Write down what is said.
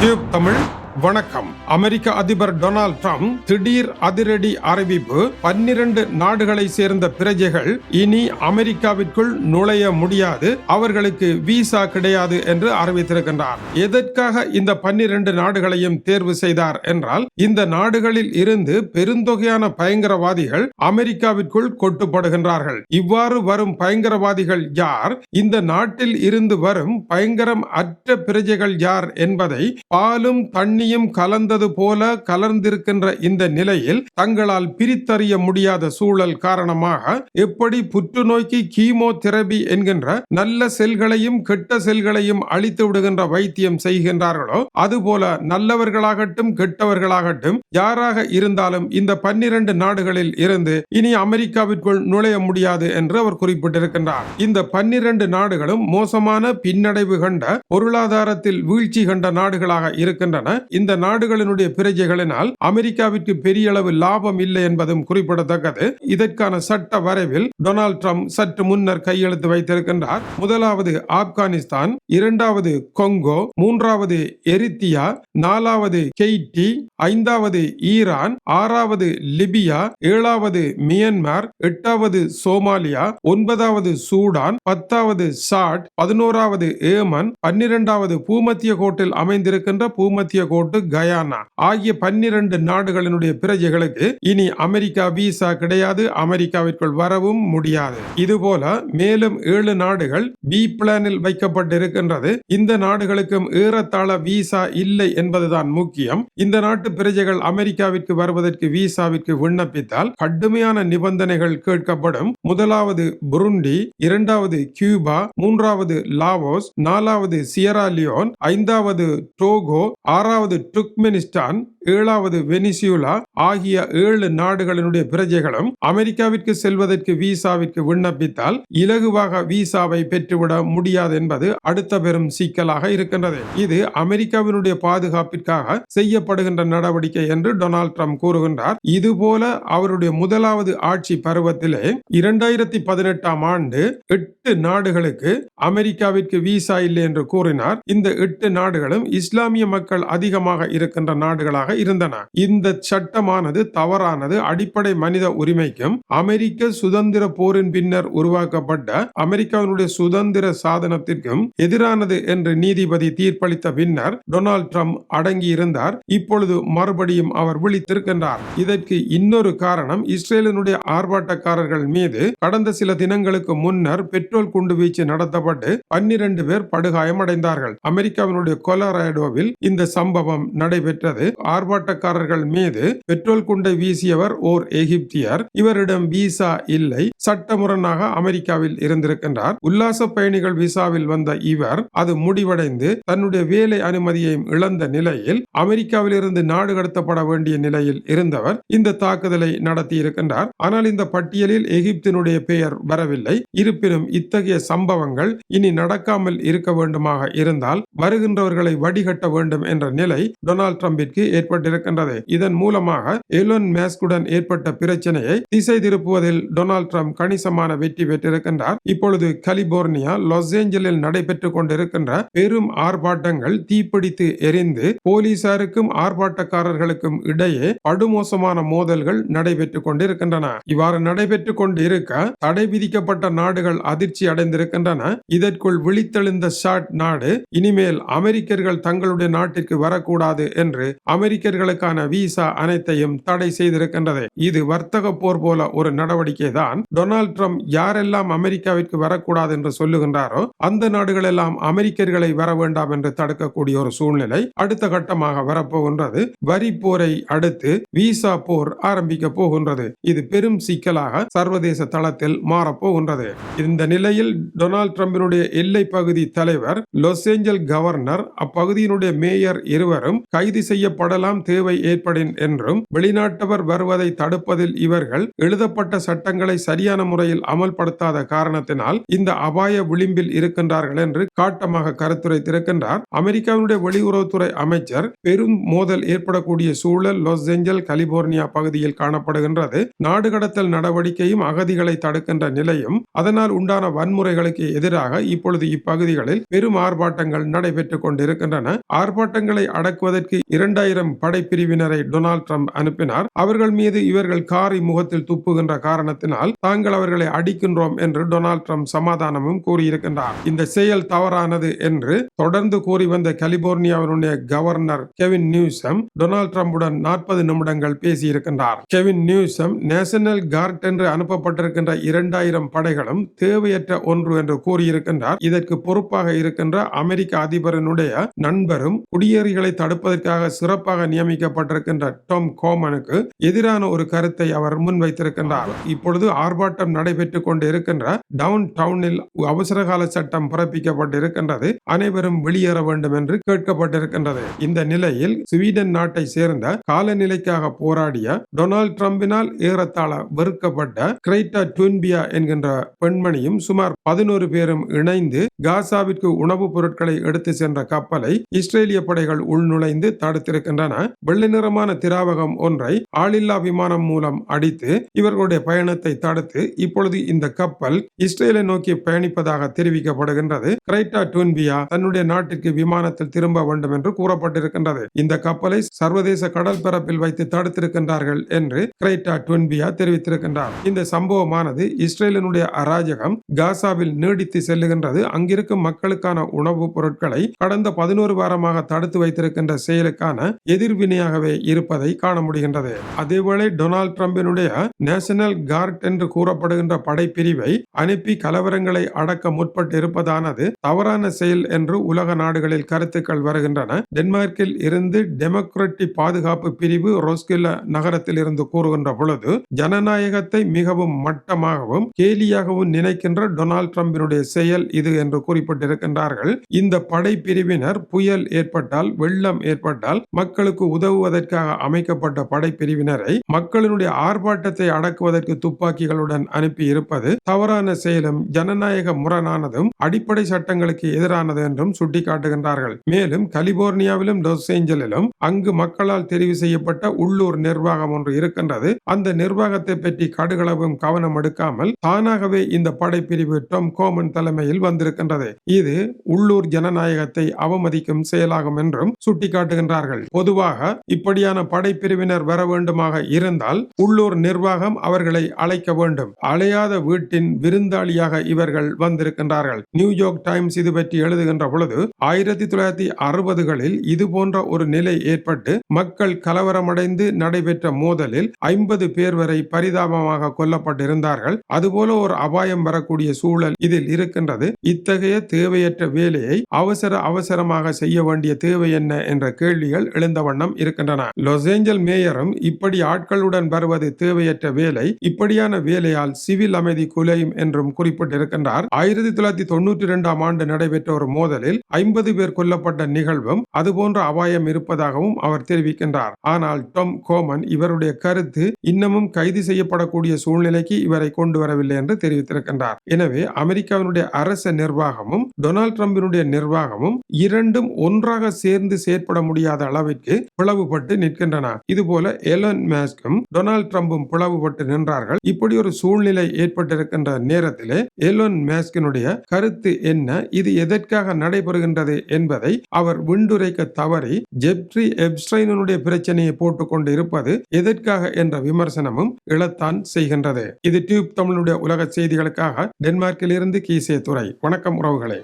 Tube Tamil வணக்கம். அமெரிக்க அதிபர் Donald Trump திடீர் அதிரடி அறிவிப்பு. பன்னிரண்டு நாடுகளை சேர்ந்த பிரஜைகள் இனி அமெரிக்காவிற்குள் நுழைய முடியாது. அவர்களுக்கு விசா கிடையாது என்று அறிவித்திருக்கின்றார். எதற்காக இந்த பன்னிரண்டு நாடுகளையும் தேர்வு செய்தார் என்றால் இந்த நாடுகளில் இருந்து பெருந்தொகையான பயங்கரவாதிகள் அமெரிக்காவிற்குள் கொட்டுப்படுகின்றார்கள். இவ்வாறு வரும் பயங்கரவாதிகள் யார்? இந்த நாட்டில் இருந்து வரும் பயங்கரம் அற்ற பிரஜைகள் யார் என்பதை பாலும் தண்ணியும் கலந்தது போல கலர்ந்திருக்கின்ற இந்த நிலையில் தங்களால் பிரித்தறிய முடியாத சூழல் காரணமாக எப்படி புற்றுநோய்க்கு கீமோ தெரபி என்கின்ற நல்ல செல்களையும் கெட்ட செல்களையும் அழித்து விடுகின்ற வைத்தியம் செய்கின்றார்களோ அதுபோல நல்லவர்களாகட்டும் கெட்டவர்களாகட்டும் யாராக இருந்தாலும் இந்த பன்னிரண்டு நாடுகளில் இருந்து இனி அமெரிக்காவிற்குள் நுழைய முடியாது என்று அவர் குறிப்பிட்டிருக்கின்றார். இந்த பன்னிரண்டு நாடுகளும் மோசமான பின்னடைவு கண்ட பொருளாதாரத்தில் வீழ்ச்சி கண்ட நாடுகளாக இருக்கின்றன. இந்த நாடுகளினுடைய பிரஜைகளினால் அமெரிக்காவிற்கு பெரிய அளவு லாபம் இல்லை என்பதும் குறிப்பிடத்தக்கது. இதற்கான சட்ட வரைவில் டொனால்ட் ட்ரம்ப் சற்று முன்னர் கையெழுத்து வைத்திருக்கின்றார். முதலாவது ஆப்கானிஸ்தான் இரண்டாவது கொங்கோ மூன்றாவது எரித்தியா நாலாவது கெய்டி ஐந்தாவது ஈரான் ஆறாவது லிபியா ஏழாவது மியன்மார் எட்டாவது சோமாலியா ஒன்பதாவது சூடான் பத்தாவது சாட் பதினோராவது ஏமன் பன்னிரெண்டாவது பூமத்திய கோட்டில் அமைந்திருக்கின்ற பூமத்திய கோட்டு கயானா ஆகிய பன்னிரண்டு நாடுகளினுடைய பிரஜைகளுக்கு இனி அமெரிக்கா விசா கிடையாது. அமெரிக்காவிற்குள் வரவும் முடியாது. இதுபோல மேலும் ஏழு நாடுகள் பி பிளானில் வைக்கப்பட்டிருக்கின்றது. இந்த நாடுகளுக்கும் ஏறத்தாழ விசா இல்லை என்பதுதான் முக்கியம். இந்த நாட்டு பிரஜைகள் அமெரிக்காவிற்கு வருவதற்கு விசாவிற்கு விண்ணப்பித்தால் கடுமையான நிபந்தனைகள் கேட்கப்படும். முதலாவது புருண்டி இரண்டாவது கியூபா மூன்றாவது லாவோஸ் நாலாவது சியரா லியோன் ஐந்தாவது டோகோ ஆறாவது the Turkmenistan ஏழாவது வெனிசியுலா ஆகிய ஏழு நாடுகளினுடைய பிரஜைகளும் அமெரிக்காவிற்கு செல்வதற்கு விசாவிற்கு விண்ணப்பித்தால் இலகுவாக விசாவை பெற்றுவிட முடியாது என்பது அடுத்த பெரும் சிக்கலாக இருக்கின்றது. இது அமெரிக்காவினுடைய பாதுகாப்பிற்காக செய்யப்படுகின்ற நடவடிக்கை என்று டொனால்ட் ட்ரம்ப் கூறுகின்றார். இதுபோல அவருடைய முதலாவது ஆட்சி பருவத்திலே இரண்டாயிரத்தி பதினெட்டாம் ஆண்டு எட்டு நாடுகளுக்கு அமெரிக்காவிற்கு விசா இல்லை என்று கூறினார். இந்த எட்டு நாடுகளும் இஸ்லாமிய மக்கள் அதிகமாக இருக்கின்ற நாடுகளாக இருந்தன. இந்த சட்டமானது தவறானது. அடிப்படை மனித உரிமைக்கும் அமெரிக்க சுதந்திர போரின் பின்னர் உருவாக்கப்பட்ட அமெரிக்காவினுடைய சுதந்திர சாதனத்திற்கும் எதிரானது என்று நீதிபதி தீர்ப்பளித்த பின்னர் டொனால்ட் ட்ரம்ப் அடங்கி இருந்தார் இப்பொழுது மறுபடியும் அவர் விழித்திருக்கின்றார். இதற்கு இன்னொரு காரணம் இஸ்ரேலினுடைய ஆர்ப்பாட்டக்காரர்கள் மீது கடந்த சில தினங்களுக்கு முன்னர் பெட்ரோல் குண்டு வீச்சு நடத்தப்பட்டு பன்னிரண்டு பேர் படுகாயமடைந்தார்கள். அமெரிக்காவினுடைய கொலராடோவில் இந்த சம்பவம் நடைபெற்றது. ஆர்ப்பாட்டக்காரர்கள் மீது பெட்ரோல் குண்டை வீசியவர் ஓர் எகிப்தியர். இவரிடம் விசா இல்லை. சட்டமுரணாக அமெரிக்காவில் இருந்திருக்கின்றார். உல்லாச பயணிகள் விசாவில் வந்த இவர் அது முடிவடைந்து தன்னுடைய வேலை அனுமதியையும் இழந்த நிலையில் அமெரிக்காவில் இருந்து நாடு கடத்தப்பட வேண்டிய நிலையில் இருந்தவர் இந்த தாக்குதலை நடத்தி இருக்கின்றார் ஆனால் இந்த பட்டியலில் எகிப்தினுடைய பெயர் வரவில்லை. இருப்பினும் இத்தகைய சம்பவங்கள் இனி நடக்காமல் இருக்க வேண்டுமாக இருந்தால் வருகின்றவர்களை வடிகட்ட வேண்டும் என்ற நிலை டொனால்ட் ட்ரம்பிற்கு ஏற்பட்டிருக்கின்றது. இதன் மூலமாக எலோன் மேஸ்குடன் ஏற்பட்ட பிரச்சனையை திசை திருப்புவதில் டொனால்ட் ட்ரம்ப் கணிசமான வெற்றி பெற்றிருக்கின்றார். இப்பொழுது கலிபோர்னியா லாஸ் ஏஞ்சலில் நடைபெற்றுக் கொண்டிருக்கின்ற பெரும் ஆர்ப்பாட்டங்கள் தீப்பிடித்து எரிந்து போலீசாருக்கும் ஆர்ப்பாட்டக்காரர்களுக்கும் இடையே படுமோசமான மோதல்கள் நடைபெற்றுக் கொண்டிருக்கின்றன. இவ்வாறு நடைபெற்றுக் கொண்டிருக்க தடை விதிக்கப்பட்ட நாடுகள் அதிர்ச்சி அடைந்திருக்கின்றன. இதற்குள் விழித்தெழுந்த ஷாட் நாடு இனிமேல் அமெரிக்கர்கள் தங்களுடைய நாட்டிற்கு வரக்கூடாது என்று அமெரிக்க அமெரிக்கர்களுக்கான விசா அனைத்தையும் தடை செய்திருக்கின்றது. இது வர்த்தக போர் போல ஒரு நடவடிக்கை தான் டொனால்ட் ட்ரம்ப் யாரெல்லாம் அமெரிக்காவிற்கு வரக்கூடாது என்று சொல்லுகின்றாரோ அந்த நாடுகள் எல்லாம் அமெரிக்கர்களை வர வேண்டாம் என்று தடுக்கக்கூடிய ஒரு சூழ்நிலை அடுத்த கட்டமாக வரப்போகின்றது. வரி போரை அடுத்து விசா போர் ஆரம்பிக்க போகின்றது. இது பெரும் சிக்கலாக சர்வதேச தளத்தில் மாறப்போகின்றது. இந்த நிலையில் டொனால்ட் ட்ரம்பினுடைய எல்லை பகுதி தலைவர் லாஸ் ஏஞ்சல் கவர்னர் அப்பகுதியினுடைய மேயர் இருவரும் கைது செய்யப்படலாம் போதெல்லாம் தேவை ஏற்படின் என்றும் வெளிநாட்டவர் வருவதை தடுப்பதில் இவர்கள் எழுதப்பட்ட சட்டங்களை சரியான முறையில் அமல்படுத்தாத காரணத்தினால் இந்த அபாய விளிம்பில் இருக்கின்றார்கள் என்று காட்டமாக கருத்துரைத்திருக்கின்றார். அமெரிக்காவினுடைய வெளியுறவுத்துறை அமைச்சர் பெரும் மோதல் ஏற்படக்கூடிய சூழல் லாஸ் ஏஞ்சல் கலிபோர்னியா பகுதியில் காணப்படுகின்றது. நாடு கடத்தல் நடவடிக்கையும் அகதிகளை தடுக்கின்ற நிலையும் அதனால் உண்டான வன்முறைகளுக்கு எதிராக இப்பொழுது இப்பகுதிகளில் பெரும் ஆர்ப்பாட்டங்கள் நடைபெற்றுக் கொண்டிருக்கின்றன. ஆர்ப்பாட்டங்களை அடக்குவதற்கு இரண்டாயிரம் படைப்பிரிவினரை டொனால்ட் ட்ரம்ப் அனுப்பினார். அவர்கள் மீது இவர்கள் காரி முகத்தில் துப்புகின்ற காரணத்தினால் தாங்கள் அவர்களை அடிக்கின்றோம் என்று டொனால்ட் ட்ரம்ப் சமாதானமும் கூறியிருக்கின்றார். இந்த செயல் தவறானது என்று தொடர்ந்து கூறி வந்த கலிபோர்னியாவினுடைய கவர்னர் கெவின் நியூசம் டொனால்ட் ட்ரம்புடன் நாற்பது நிமிடங்கள் பேசியிருக்கின்றார். கெவின் நியூசம் நேஷனல் கார்ட் என்று அனுப்பப்பட்டிருக்கின்ற இரண்டாயிரம் படைகளும் தேவையற்ற ஒன்று என்று கூறியிருக்கின்றார். இதற்கு பொறுப்பாக இருக்கின்ற அமெரிக்க அதிபரனுடைய நண்பரும் குடியேறிகளை தடுப்பதற்காக சிறப்பாக நியமிக்கப்பட்டிருக்கின்ற டாம் கோமனுக்கு எதிரான ஒரு கருத்தை அவர் முன்வைத்திருக்கின்றார். இப்பொழுது ஆர்ப்பாட்டம் நடைபெற்றுக் கொண்டு இருக்கின்ற டவுன் டவுனில் அவசரகால சட்டம் பிறப்பிக்கப்பட்டிருக்கின்றது. அனைவரும் வெளியேற வேண்டும் என்று கேட்கப்பட்டிருக்கின்றது. இந்த நிலையில் ஸ்வீடன் நாட்டை சேர்ந்த காலநிலைக்காக போராடிய டொனால்ட் ட்ரம்பினால் ஏறத்தாழ வெறுக்கப்பட்ட கிரைட்டா டுன்பியா என்கின்ற பெண்மணியும் சுமார் பதினோரு பேரும் இணைந்து காசாவிற்கு உணவுப் பொருட்களை எடுத்து சென்ற கப்பலை இஸ்ரேலிய படைகள் உள்நுழைந்து தடுத்திருக்கின்றன. வெள்ளை நிறமான திராவகம் ஒன்றை ஆளில்லா விமானம் மூலம் அடித்து இவர்களுடைய பயணத்தை தடுத்து இப்பொழுது இந்த கப்பல் இஸ்ரேலை நோக்கி பயணிப்பதாக தெரிவிக்கப்படுகின்றது. கிரைட்டா டூன்பியா தன்னுடைய நாட்டிற்கு விமானத்தில் திரும்ப வேண்டும் என்று கூறப்பட்டிருக்கின்றது. இந்த கப்பலை சர்வதேச கடல் பரப்பில் வைத்து தடுத்திருக்கின்றார்கள் என்று கிரைட்டா டுன்பியா தெரிவித்திருக்கின்றார். இந்த சம்பவமானது இஸ்ரேலினுடைய அராஜகம் காசாவில் நீடித்து செல்லுகின்றது. அங்கிருக்கும் மக்களுக்கான உணவுப் பொருட்களை கடந்த பதினோரு வாரமாக தடுத்து வைத்திருக்கின்ற செயலுக்கான எதிர் எதிர்வினையாகவே இருப்பதை காண முடிகின்றது. அதேவேளை டொனால்ட் ட்ரம்பினுடைய நேஷனல் கார்ட் என்று கூறப்படுகின்ற படைப்பிரிவை அனுப்பி கலவரங்களை அடக்க முற்பட்டு இருப்பதானது தவறான செயல் என்று உலக நாடுகளில் கருத்துக்கள் வருகின்றன. டென்மார்க்கில் இருந்து டெமோக்ரட்டி பாதுகாப்பு பிரிவு ரோஸ்கில்ல நகரத்தில் இருந்து கூறுகின்ற பொழுது ஜனநாயகத்தை மிகவும் மட்டமாகவும் கேலியாகவும் நினைக்கின்ற டொனால்ட் ட்ரம்பினுடைய செயல் இது என்று குறிப்பிட்டிருக்கின்றார்கள். இந்த படைப்பிரிவினர் புயல் ஏற்பட்டால் வெள்ளம் ஏற்பட்டால் மக்களுக்கு உதவுவதற்காக அமைக்கப்பட்ட படைப்பிரிவினரை மக்களினுடைய ஆர்ப்பாட்டத்தை அடக்குவதற்கு துப்பாக்கிகளுடன் அனுப்பி இருப்பது தவறான செயலும் ஜனநாயக முரணானதும் அடிப்படை சட்டங்களுக்கு எதிரானது என்றும் சுட்டிக்காட்டுகின்றார்கள். மேலும் கலிபோர்னியாவிலும் லாஸ் ஏஞ்சலிலும் அங்கு மக்களால் தெரிவு செய்யப்பட்ட உள்ளூர் நிர்வாகம் ஒன்று இருக்கின்றது. அந்த நிர்வாகத்தை பற்றி கடுகளவும் கவனம் எடுக்காமல் தானாகவே இந்த படைப்பிரிவு டம் கோமன் தலைமையில் வந்திருக்கின்றது. இது உள்ளூர் ஜனநாயகத்தை அவமதிக்கும் செயலாகும் என்றும் சுட்டிக்காட்டுகின்றார்கள். பொதுவாக பொதுவாக இப்படியான படைப்பிரிவினர் வர வேண்டுமாக இருந்தால் உள்ளூர் நிர்வாகம் அவர்களை அழைக்க வேண்டும். அலையாத வீட்டின் விருந்தாளியாக இவர்கள் வந்திருக்கின்றார்கள். நியூயார்க் டைம்ஸ் இது பற்றி எழுதுகின்ற பொழுது ஆயிரத்தி தொள்ளாயிரத்தி அறுபதுகளில் இது போன்ற ஒரு நிலை ஏற்பட்டு மக்கள் கலவரமடைந்து நடைபெற்ற மோதலில் ஐம்பது பேர் வரை பரிதாபமாக கொல்லப்பட்டிருந்தார்கள். அதுபோல ஒரு அபாயம் வரக்கூடிய சூழல் இதில் இருக்கின்றது. இத்தகைய தேவையற்ற வேலையை அவசர அவசரமாக செய்ய வேண்டிய தேவை என்ன என்ற கேள்விகள் எழுந்த வண்ணம் இருக்கின்றன. லாஸ் ஏஞ்சல் மேயரும் இப்படி ஆட்களுடன் வருவது தேவையற்ற வேலை. இப்படியான வேலையால் சிவில் அமைதி குலையும் என்றும் குறிப்பிட்டிருக்கின்றார். ஆயிரத்தி தொள்ளாயிரத்தி தொன்னூற்றி இரண்டாம் ஆண்டு நடைபெற்ற ஒரு மோதலில் ஐம்பது பேர் கொல்லப்பட்ட நிகழ்வும் அதுபோன்ற அபாயம் இருப்பதாகவும் அவர் தெரிவிக்கின்றார். ஆனால் டொம் கோமன் இவருடைய கருத்து இன்னமும் கைது செய்யப்படக்கூடிய சூழ்நிலைக்கு இவரை கொண்டு வரவில்லை என்று தெரிவித்திருக்கின்றார். எனவே அமெரிக்காவினுடைய அரச நிர்வாகமும் டொனால்ட் ட்ரம்பினுடைய நிர்வாகமும் இரண்டும் ஒன்றாக சேர்ந்து செயற்பட முடியாத அளவிற்கு பிளவுபட்டு நிற்கின்றன. இதுபோல எலன் மேஸ்கும் டொனால்ட் ட்ரம்பும் பிளவுபட்டு நின்றார்கள். இப்படி ஒரு சூழ்நிலை ஏற்பட்டிருக்கின்ற நேரத்திலே எலோன் மேஸ்கினுடைய கருத்து என்ன? இது எதற்காக நடைபெறுகின்றது என்பதை அவர் விண்டுரைக்க தவறி ஜெப்ரி எப்ஸ்டைனுடைய பிரச்சனையை போட்டுக்கொண்டு இருப்பது எதற்காக என்ற விமர்சனமும் இழத்தான் செய்கின்றது. இது டியூப் தமிழுடைய உலக செய்திகளுக்காக டென்மார்க்கில் இருந்து கீசே துறை வணக்கம் உறவுகளே.